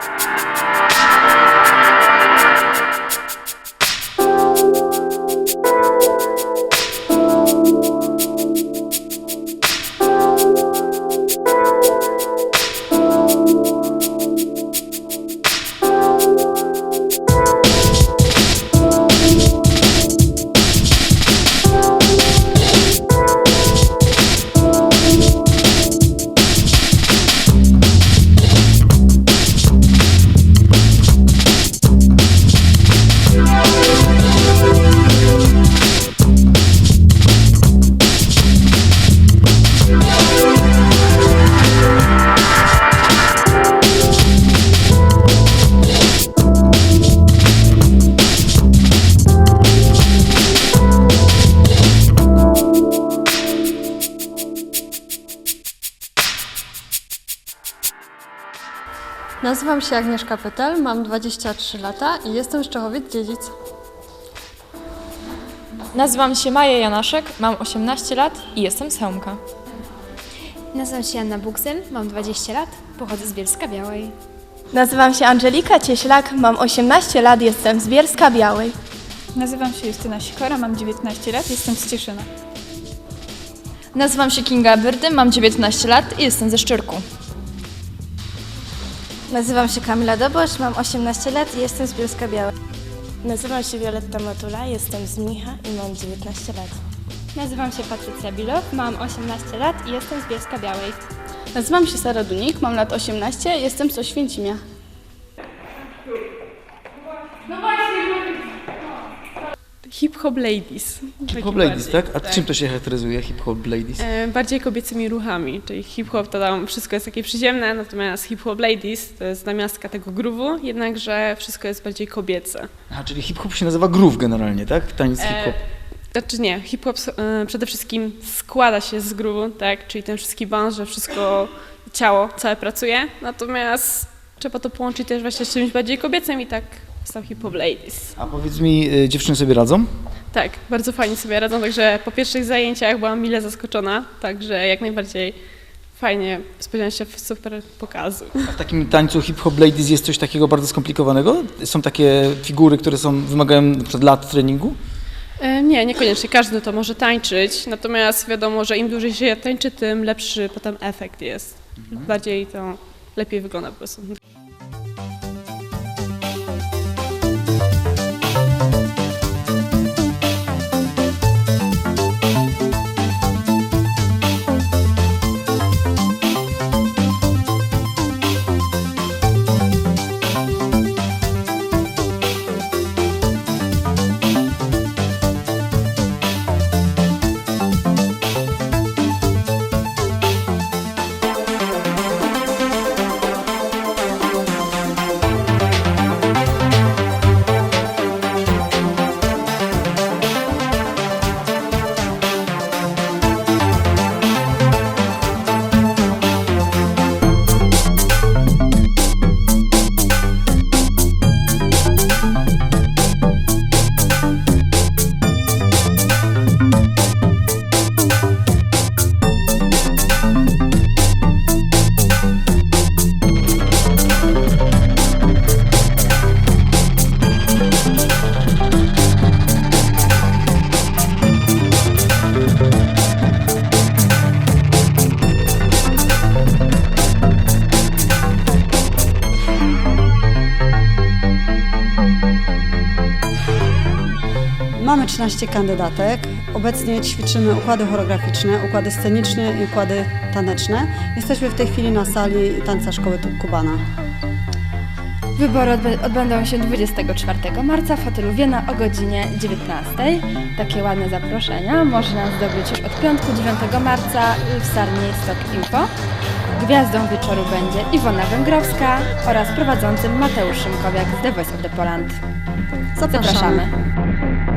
you Nazywam się Agnieszka Pytel, mam 23 lata i jestem z Czechowic-Dziedzic. Nazywam się Maja Janaszek, mam 18 lat i jestem z Chełmka. Nazywam się Anna Buksyn, mam 20 lat, pochodzę z Bielska Białej. Nazywam się Angelika Cieślak, mam 18 lat, jestem z Bielska Białej. Nazywam się Justyna Sikora, mam 19 lat, jestem z Cieszyna. Nazywam się Kinga Byrdy, mam 19 lat i jestem ze Szczyrku. Nazywam się Kamila Dobosz, mam 18 lat i jestem z Bielska Białej. Nazywam się Wioletta Matula, jestem z Micha i mam 19 lat. Nazywam się Patrycja Bilow, mam 18 lat i jestem z Bielska Białej. Nazywam się Sara Dunik, mam lat 18, jestem z Oświęcimia. Hip Hop Ladies. Hip Hop Ladies, tak? A czym to się charakteryzuje, Hip Hop Ladies? E, bardziej kobiecymi ruchami, czyli hip hop to tam wszystko jest takie przyziemne, natomiast hip hop ladies to jest namiastka tego groove'u, jednakże wszystko jest bardziej kobiece. Aha, czyli hip hop się nazywa groove generalnie, tak? Taniec hip hop. Znaczy nie, hip hop e, przede wszystkim składa się z groove'u, tak, czyli ten wszystki że wszystko, ciało całe pracuje, natomiast trzeba to połączyć też właśnie z czymś bardziej kobiecym i tak są hip hop ladies. A powiedz mi, y, dziewczyny sobie radzą? Tak, bardzo fajnie sobie radzą, także po pierwszych zajęciach byłam mile zaskoczona, także jak najbardziej fajnie spodziewałam się super pokazu. A w takim tańcu hip hop ladies jest coś takiego bardzo skomplikowanego? Są takie figury, które są, wymagają na przykład lat treningu? E, Nie, niekoniecznie każdy to może tańczyć, natomiast wiadomo, że im dłużej się tańczy, tym lepszy potem efekt jest. Bardziej to lepiej wygląda po prostu. Mamy 13 kandydatek. Obecnie ćwiczymy układy choreograficzne, układy sceniczne i układy taneczne. Jesteśmy w tej chwili na sali tańca szkoły Kubana. Wybory odbę- odbędą się 24 marca w hotelu Wiena o godzinie 19. Takie ładne zaproszenia można zdobyć już od piątku 9 marca w Sarni Stock Info. Gwiazdą wieczoru będzie Iwona Węgrowska oraz prowadzącym Mateusz Szymkowiak z The Voice of the Poland. Zapraszamy. Zapraszamy.